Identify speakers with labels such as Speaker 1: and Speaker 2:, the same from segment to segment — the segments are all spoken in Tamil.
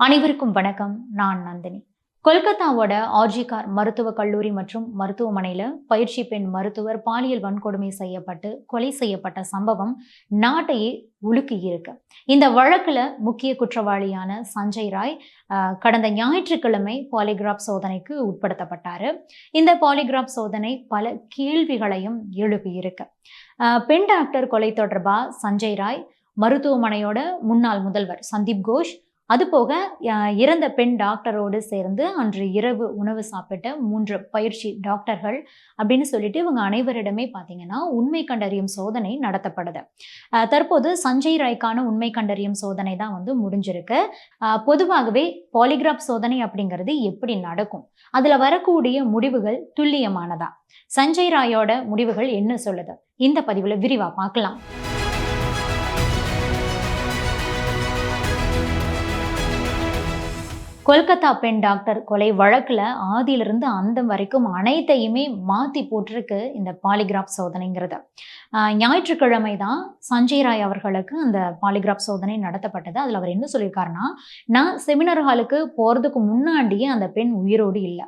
Speaker 1: அனைவருக்கும் வணக்கம். நான் நந்தினி. கொல்கத்தாவோட ஆர்ஜிகார் மருத்துவக் கல்லூரி மற்றும் மருத்துவமனையில் பயிற்சி பெண் மருத்துவர் பாலியல் வன்கொடுமை செய்யப்பட்டு கொலை செய்யப்பட்ட சம்பவம் நாட்டையே உலுக்கி இருக்கு. இந்த வழக்கில் முக்கிய குற்றவாளியான சஞ்சய் ராய் கடந்த ஞாயிற்றுக்கிழமை பாலிகிராப் சோதனைக்கு உட்படுத்தப்பட்டாரு. இந்த பாலிகிராப் சோதனை பல கேள்விகளையும் எழுப்பியிருக்கு ஆஹ், பெண் டாக்டர் கொலை தொடர்பா சஞ்சய் ராய் மருத்துவமனையோட முன்னாள் முதல்வர் சந்தீப் கோஷ் அதுபோக இறந்த பெண் டாக்டரோடு சேர்ந்து அன்று இரவு உணவு சாப்பிட்ட மூன்று பயிற்சி டாக்டர்கள் அப்படின்னு சொல்லிட்டு இவங்க அனைவரிடமே பார்த்தீங்கன்னா உண்மை கண்டறியும் சோதனை நடத்தப்படுது. தற்போது சஞ்சய் ராய்க்கான உண்மை கண்டறியும் சோதனை தான் வந்து முடிஞ்சிருக்கு. பொதுவாகவே பாலிகிராப் சோதனை அப்படிங்கிறது எப்படி நடக்கும்? அதில் வரக்கூடிய முடிவுகள் துல்லியமானதா? சஞ்சய் ராயோட முடிவுகள் என்ன சொல்லுது? இந்த பதிவில் விரிவாக பார்க்கலாம் கொல்கத்தா பெண் டாக்டர் கொலை வழக்குல ஆதியிலிருந்து அந்த வரைக்கும் அனைத்தையுமே மாத்தி போட்டிருக்கு இந்த பாலிகிராப் சோதனைங்கிறது. ஆஹ் ஞாயிற்றுக்கிழமை தான் சஞ்சய் ராய் அவர்களுக்கு அந்த பாலிகிராப் சோதனை நடத்தப்பட்டது. அதுல அவர் என்ன சொல்லியிருக்காருன்னா நான் செமினார் ஹாலுக்கு போறதுக்கு முன்னாடியே அந்த பெண் உயிரோடு இல்லை.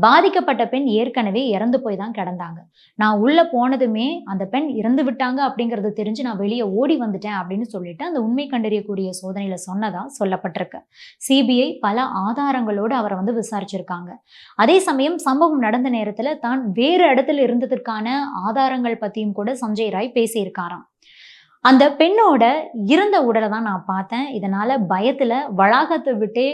Speaker 1: பாதிக்கப்பட்ட பெண் ஏற்கனவே இறந்து போய் தான் கிடந்தாங்க. நான் உள்ள போனதுமே அந்த பெண் இறந்து விட்டாங்க அப்படிங்கிறது தெரிஞ்சு நான் வெளியே ஓடி வந்துட்டேன் அப்படின்னு சொல்லிட்டு அந்த உண்மை கண்டறியக்கூடிய சோதனையில சொன்னதா சொல்லப்பட்டிருக்கு. சிபிஐ பல ஆதாரங்களோடு அவரை வந்து விசாரிச்சிருக்காங்க. அதே சமயம் சம்பவம் நடந்த நேரத்தில் தான் வேறு இடத்துல இருந்ததற்கான ஆதாரங்கள் பற்றியும் கூட சஞ்சய் ராய் பேசியிருக்காராம். அந்த பெண்ணோட இறந்த உடலை தான் நான் பார்த்தேன். இதனால பயத்துல வளாகத்தை விட்டே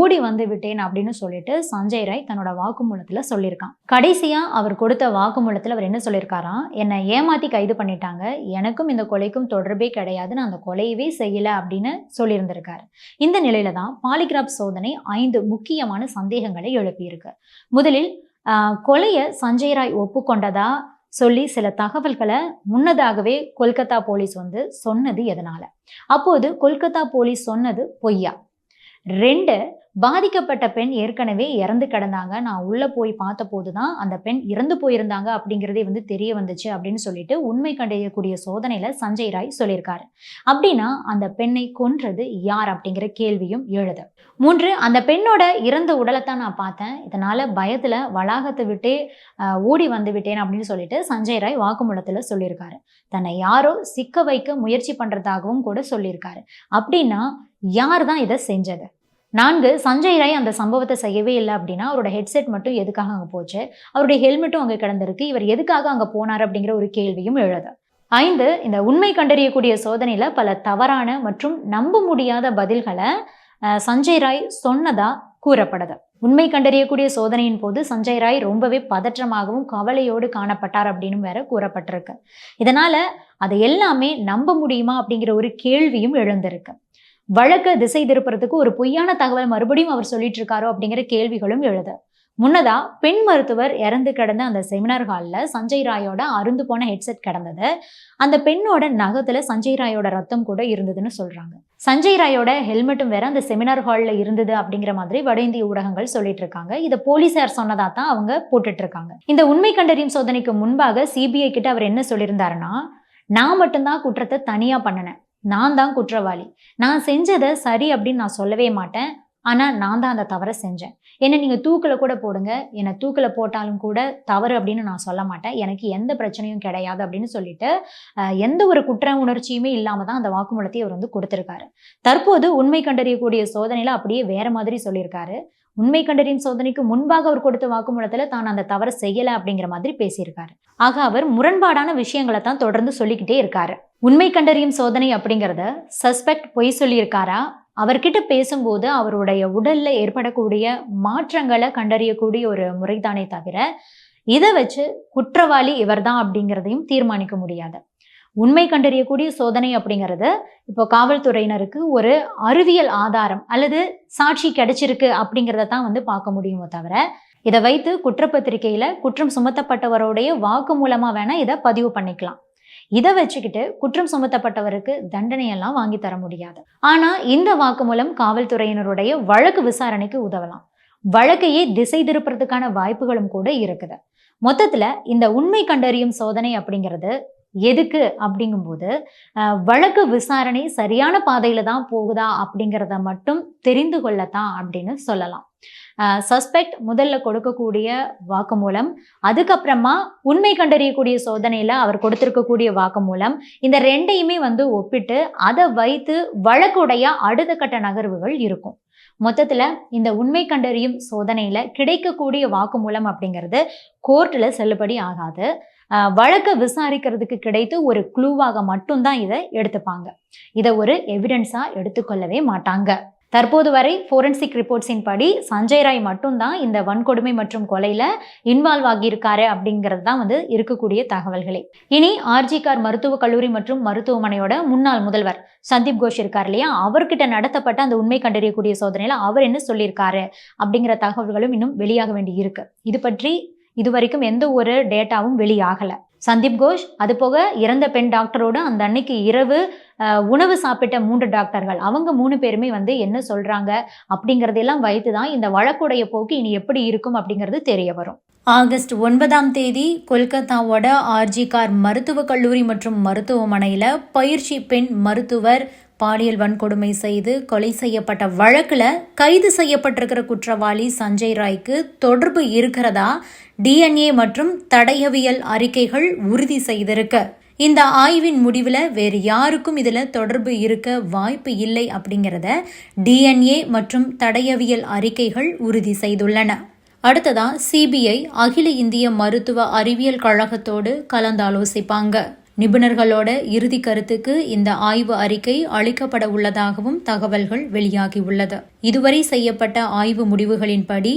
Speaker 1: ஓடி வந்து விட்டேன் அப்படின்னு சொல்லிட்டு சஞ்சய் ராய் தன்னோட வாக்குமூலத்துல சொல்லியிருக்கான். கடைசியா அவர் கொடுத்த வாக்குமூலத்துல அவர் என்ன சொல்லியிருக்காராம் என்னை ஏமாத்தி கைது பண்ணிட்டாங்க. எனக்கும் இந்த கொலைக்கும் தொடர்பே கிடையாது. நான் அந்த கொலையவே செய்யல அப்படின்னு சொல்லியிருந்திருக்காரு. இந்த நிலையில தான் பாலிகிராப் சோதனை ஐந்து முக்கியமான சந்தேகங்களை எழுப்பியிருக்கு. முதலில் கொலையை சஞ்சய் ராய் ஒப்புக்கொண்டதா? சொல்லி சில தகவல்களை முன்னதாகவே கொல்கத்தா போலீஸ் வந்து சொன்னது எதனால? அப்போது கொல்கத்தா போலீஸ் சொன்னது பொய்யா. ரெண்டு பாதிக்கப்பட்ட பெண் ஏற்கனவே இறந்து கிடந்தாங்க. நான் உள்ளே போய் பார்த்தபோது தான் அந்த பெண் இறந்து போயிருந்தாங்க அப்படிங்கிறதே வந்து தெரிய வந்துச்சு அப்படின்னு சொல்லிட்டு உண்மை கண்டறியக்கூடிய சோதனையில் சஞ்சய் ராய் சொல்லியிருக்காரு. அப்படின்னா அந்த பெண்ணை கொன்றது யார் அப்படிங்கிற கேள்வியும் எழுது. மூன்று அந்த பெண்ணோட இறந்த உடலைத்தான் நான் பார்த்தேன். இதனால பயத்துல வளாகத்தை விட்டே ஓடி வந்து விட்டேன் அப்படின்னு சொல்லிட்டு சஞ்சய் ராய் வாக்குமூலத்தில் சொல்லியிருக்காரு. தன்னை யாரோ சிக்க வைக்க முயற்சி பண்ணுறதாகவும் கூட சொல்லியிருக்காரு. அப்படின்னா யார் தான் இதை செஞ்சது? நான்கு சஞ்சய் ராய் அந்த சம்பவத்தை செய்யவே இல்லை அப்படின்னா அவரோட ஹெட்செட் மட்டும் எதுக்காக அங்கே போச்சு? அவருடைய ஹெல்மெட்டும் அங்கே கிடந்திருக்கு. இவர் எதுக்காக அங்கே போனார் அப்படிங்கிற ஒரு கேள்வியும் எழுது. ஐந்து இந்த உண்மை கண்டறியக்கூடிய சோதனையில் பல தவறான மற்றும் நம்ப முடியாத பதில்களை சஞ்சய் ராய் சொன்னதா கூறப்படுது. உண்மை கண்டறியக்கூடிய சோதனையின் போது சஞ்சய் ராய் ரொம்பவே பதற்றமாகவும் கவலையோடு காணப்பட்டார் அப்படின்னு வேற கூறப்பட்டிருக்கு. இதனால அதை எல்லாமே நம்ப முடியுமா அப்படிங்கிற ஒரு கேள்வியும் எழுந்திருக்கு. வழக்க திசை திருப்புறதுக்கு ஒரு பொய்யான தகவல் மறுபடியும் அவர் சொல்லிட்டு இருக்காரோ அப்படிங்கிற கேள்விகளும் எழுது. முன்னதா பெண் மருத்துவர் இறந்து கிடந்த அந்த செமினார் ஹாலில் சஞ்சய் ராயோட அருந்து போன ஹெட்செட் கிடந்தது. அந்த பெண்ணோட நகத்துல சஞ்சய் ராயோட ரத்தம் கூட இருந்ததுன்னு சொல்றாங்க. சஞ்சய் ராயோட ஹெல்மெட்டும் வேற அந்த செமினார் ஹாலில் இருந்தது அப்படிங்கிற மாதிரி வட இந்திய ஊடகங்கள் சொல்லிட்டு இருக்காங்க இதை போலீசார் சொன்னதா தான் அவங்க போட்டுட்டு இருக்காங்க இந்த உண்மை கண்டறியும் சோதனைக்கு முன்பாக சிபிஐ கிட்ட அவர் என்ன சொல்லியிருந்தாருன்னா நான் மட்டும்தான் குற்றத்தை தனியா பண்ணினேன். நான் தான் குற்றவாளி. நான் செஞ்சதை சரி அப்படின்னு நான் சொல்லவே மாட்டேன். ஆனால் நான் தான் அந்த தவறை செஞ்சேன். என்னை நீங்கள் தூக்கில் கூட போடுங்க. என்னை தூக்கில் போட்டாலும் கூட தவறு அப்படின்னு நான் சொல்ல மாட்டேன். எனக்கு எந்த பிரச்சனையும் கிடையாது அப்படின்னு சொல்லிட்டு எந்த ஒரு குற்ற உணர்ச்சியுமே இல்லாமல் தான் அந்த வாக்குமூலத்தை அவர் வந்து கொடுத்துருக்காரு. தற்போது உண்மை கண்டறியக்கூடிய சோதனையில் அப்படியே வேற மாதிரி சொல்லியிருக்காரு. உண்மை கண்டறியும் சோதனைக்கு முன்பாக அவர் கொடுத்த வாக்குமூலத்தில் தான் அந்த தவறை செய்யலை அப்படிங்கிற மாதிரி பேசியிருக்காரு. ஆக அவர் முரண்பாடான விஷயங்களை தான் தொடர்ந்து சொல்லிக்கிட்டே இருக்காரு. உண்மை கண்டறியும் சோதனை அப்படிங்கிறத சஸ்பெக்ட் பொய் சொல்லியிருக்காரா? அவர்கிட்ட பேசும்போது அவருடைய உடல்ல ஏற்படக்கூடிய மாற்றங்களை கண்டறியக்கூடிய ஒரு முறைதானே தவிர இதை வச்சு குற்றவாளி இவர்தான் அப்படிங்கிறதையும் தீர்மானிக்க முடியாது. உண்மை கண்டறியக்கூடிய சோதனை அப்படிங்கிறது இப்போ காவல்துறையினருக்கு ஒரு அறிவியல் ஆதாரம் அல்லது சாட்சி கிடைச்சிருக்கு அப்படிங்கிறத தான் வந்து பார்க்க முடியுமோ தவிர இதை வைத்து குற்றப்பத்திரிகையில குற்றம் சுமத்தப்பட்டவருடைய வாக்கு மூலமா வேணா இதை பதிவு பண்ணிக்கலாம். இதை வச்சுக்கிட்டு குற்றம் சுமத்தப்பட்டவருக்கு தண்டனையெல்லாம் வாங்கி தர முடியாது. ஆனா இந்த வாக்குமூலம் காவல்துறையினருடைய வழக்கு விசாரணைக்கு உதவலாம். வழக்கையே திசை திருப்புறதுக்கான வாய்ப்புகளும் கூட இருக்குது. மொத்தத்துல இந்த உண்மை கண்டறியும் சோதனை அப்படிங்கிறது எதுக்கு அப்படிங்கும்போது வழக்கு விசாரணை சரியான பாதையில தான் போகுதா அப்படிங்கிறத மட்டும் தெரிந்து கொள்ளத்தான் அப்படின்னு சொல்லலாம். சஸ்பெக்ட் முதல்ல கொடுக்கக்கூடிய வாக்குமூலம் அதுக்கப்புறமா உண்மை கண்டறியக்கூடிய சோதனையில அவர் கொடுத்திருக்கக்கூடிய வாக்குமூலம் இந்த ரெண்டையுமே வந்து ஒப்பிட்டு அதை வைத்து வழக்குடைய அடுத்த கட்ட நகர்வுகள் இருக்கும். மொத்தத்துல இந்த உண்மை கண்டறியும் சோதனையில கிடைக்கக்கூடிய வாக்குமூலம் அப்படிங்கிறது கோர்ட்டில் செல்லுபடி ஆகாது. வழக்கை விசாரிக்கிறதுக்கு கிடைத்து ஒரு க்ளூவாக மட்டும்தான் இதை எடுத்துப்பாங்க. இதை ஒரு எவிடன்ஸாக எடுத்துக்கொள்ளவே மாட்டாங்க. தற்போது வரை ஃபோரன்சிக் ரிப்போர்ட்ஸின் படி சஞ்சய் ராய் மட்டும்தான் இந்த வன்கொடுமை மற்றும் கொலையில இன்வால்வ் ஆகியிருக்காரு அப்படிங்கிறது தான் வந்து இருக்கக்கூடிய தகவல்களே. இனி ஆர்ஜிகார் மருத்துவக் கல்லூரி மற்றும் மருத்துவமனையோட முன்னாள் முதல்வர் சந்தீப் கோஷ் இருக்கார் இல்லையா? அவர்கிட்ட நடத்தப்பட்ட அந்த உண்மை கண்டறியக்கூடிய சோதனையில அவர் என்ன சொல்லியிருக்காரு அப்படிங்கிற தகவல்களும் இன்னும் வெளியாக வேண்டி இருக்கு. இது பற்றி இதுவரைக்கும் எந்த ஒரு டேட்டாவும் வெளியாகலை. சந்தீப் கோஷ் அது போக இறந்த பெண் டாக்டரோட அந்த அன்னைக்கு இரவு உணவு சாப்பிட்ட மூன்று டாக்டர்கள். அவங்க மூணு பேருமே வந்து என்ன சொல்கிறாங்க அப்படிங்கிறதெல்லாம் வைத்து தான் இந்த வழக்குடைய போக்கு இனி எப்படி இருக்கும் அப்படிங்கிறது தெரிய வரும். ஆகஸ்ட் ஒன்பதாம் தேதி கொல்கத்தாவோட ஆர்ஜிகார் மருத்துவக் கல்லூரி மற்றும் மருத்துவமனையில் பயிற்சி பெண் மருத்துவர் பாலியல் வன்கொடுமை செய்து கொலை செய்யப்பட்ட வழக்கில் கைது செய்யப்பட்டிருக்கிற குற்றவாளி சஞ்சய் ராய்க்கு தொடர்பு இருக்கிறதா? டிஎன்ஏ மற்றும் தடயவியல் அறிக்கைகள் உறுதி செய்திருக்கு. இந்த ஆய்வின் முடிவில் வேறு யாருக்கும் இதில் தொடர்பு இருக்க வாய்ப்பு இல்லை அப்படிங்கிறத டிஎன்ஏ மற்றும் தடயவியல் அறிக்கைகள் உறுதி செய்துள்ளன. அடுத்ததா சிபிஐ அகில இந்திய மருத்துவ அறிவியல் கழகத்தோடு கலந்தாலோசிப்பாங்க. நிபுணர்களோட இறுதி கருத்துக்கு இந்த ஆய்வு அறிக்கை அளிக்கப்பட உள்ளதாகவும் தகவல்கள் வெளியாகியுள்ளது இதுவரை செய்யப்பட்ட ஆய்வு முடிவுகளின்படி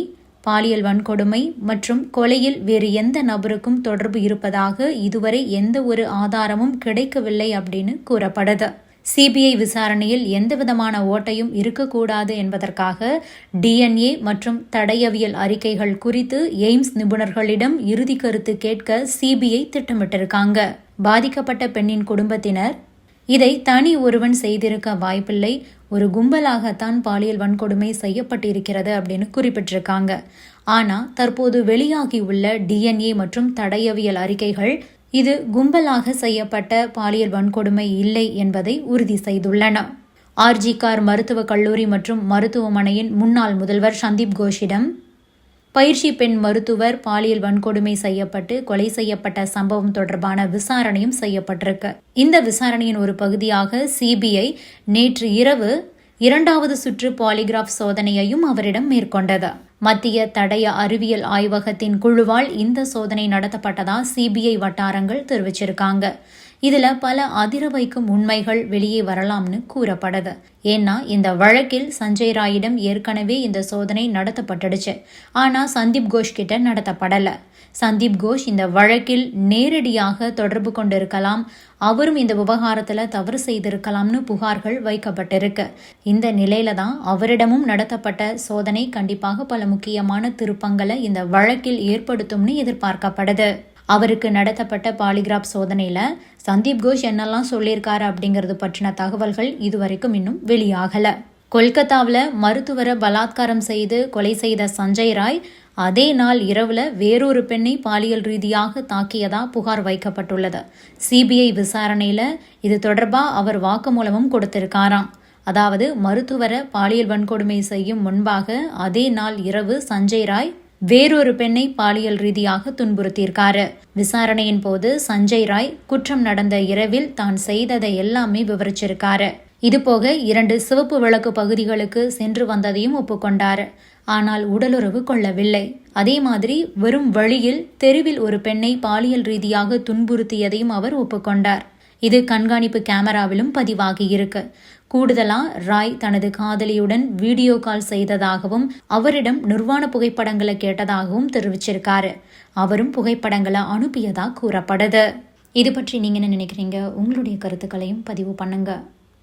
Speaker 1: பாலியல் வன்கொடுமை மற்றும் கொலையில் வேறு எந்த நபருக்கும் தொடர்பு இருப்பதாக இதுவரை எந்த ஒரு ஆதாரமும் கிடைக்கவில்லை அப்படின்னு கூறப்படுது. சிபிஐ விசாரணையில் எந்தவிதமான ஓட்டையும் இருக்கக்கூடாது என்பதற்காக டிஎன்ஏ மற்றும் தடையவியல் அறிக்கைகள் குறித்து எய்ம்ஸ் நிபுணர்களிடம் இறுதி கருத்து கேட்க சிபிஐ திட்டமிட்டிருக்காங்க. பாதிக்கப்பட்ட பெண்ணின் குடும்பத்தினர் இதை தனி ஒருவன் செய்திருக்க வாய்ப்பில்லை ஒரு கும்பலாகத்தான் பாலியல் வன்கொடுமை செய்யப்பட்டிருக்கிறது அப்படின்னு குறிப்பிட்டிருக்காங்க. ஆனா தற்போது வெளியாகியுள்ள டிஎன்ஏ மற்றும் தடையவியல் அறிக்கைகள் இது கும்பலாக செய்யப்பட்ட பாலியல் வன்கொடுமை இல்லை என்பதை உறுதி செய்துள்ளன. ஆர்ஜிகார் மருத்துவக் கல்லூரி மற்றும் மருத்துவமனையின் முன்னாள் முதல்வர் சந்தீப் கோஷிடம் பயிற்சி பெண் மருத்துவர் பாலியல் வன்கொடுமை செய்யப்பட்டு கொலை செய்யப்பட்ட சம்பவம் தொடர்பான விசாரணையும் செய்யப்பட்டிருக்கு. இந்த விசாரணையின் ஒரு பகுதியாக சிபிஐ நேற்று இரவு இரண்டாவது சுற்று பாலிகிராஃப் சோதனையையும் அவரிடம் மேற்கொண்டது. மத்திய தடய அறிவியல் ஆய்வகத்தின் குழுவால் இந்த சோதனை நடத்தப்பட்டதா சிபிஐ வட்டாரங்கள் தெரிவிச்சிருக்காங்க. இதுல பல அதிர வைக்கும் உண்மைகள் வெளியே வரலாம்னு கூறப்படுது. ஏன்னா இந்த வழக்கில் சஞ்சய் ராயிடம் ஏற்கனவே இந்த சோதனை நடத்தப்பட்டுடுச்சு. ஆனா சந்தீப் கோஷ் கிட்ட நடத்தப்படல. சந்தீப் கோஷ் இந்த வழக்கில் நேரடியாக தொடர்பு கொண்டிருக்கலாம். அவரும் இந்த விவகாரத்துல தவறு செய்திருக்கலாம்னு புகார்கள் வைக்கப்பட்டிருக்கு. இந்த நிலையில தான் அவரிடமும் நடத்தப்பட்ட சோதனை கண்டிப்பாக பல முக்கியமான திருப்பங்களை இந்த வழக்கில் ஏற்படுத்தும்னு எதிர்பார்க்கப்படுது. அவருக்கு நடத்தப்பட்ட பாலிகிராப் சோதனையில் சந்தீப் கோஷ் என்னெல்லாம் சொல்லியிருக்காரு அப்படிங்கிறது பற்றின தகவல்கள் இதுவரைக்கும் இன்னும் வெளியாகலை. கொல்கத்தாவில் மருத்துவரை பலாத்காரம் செய்து கொலை செய்த சஞ்சய் ராய் அதே நாள் இரவுல வேறொரு பெண்ணை பாலியல் ரீதியாக தாக்கியதா புகார் வைக்கப்பட்டுள்ளது. சிபிஐ விசாரணையில் இது தொடர்பாக அவர் வாக்குமூலமும் கொடுத்திருக்காராம். அதாவது மருத்துவரை பாலியல் வன்கொடுமை செய்யும் முன்பாக அதே நாள் இரவு சஞ்சய் ராய் வேறொரு பெண்ணை பாலியல் ரீதியாக துன்புறுத்தியிருக்காரு. விசாரணையின் போது சஞ்சய் ராய் குற்றம் நடந்த இரவில் தான் செய்ததை எல்லாமே விவரிச்சிருக்காரு. இதுபோக இரண்டு சிவப்பு விளக்கு பகுதிகளுக்கு சென்று வந்ததையும் ஒப்புக்கொண்டார். ஆனால் உடலுறவு கொள்ளவில்லை. அதே மாதிரி வெறும் வழியில் தெருவில் ஒரு பெண்ணை பாலியல் ரீதியாக துன்புறுத்தியதையும் அவர் ஒப்புக்கொண்டார். இது கண்காணிப்பு கேமராவிலும் பதிவாகி இருக்கு. கூடுதலா ராய் தனது காதலியுடன் வீடியோ கால் செய்ததாகவும் அவரிடம் நிர்வாண புகைப்படங்களை கேட்டதாகவும் தெரிவிச்சிருக்காரு. அவரும் புகைப்படங்களை அனுப்பியதாக கூறப்படுது. இது பற்றி நீங்க என்ன நினைக்கிறீங்க? உங்களுடைய கருத்துக்களையும் பதிவு பண்ணுங்க.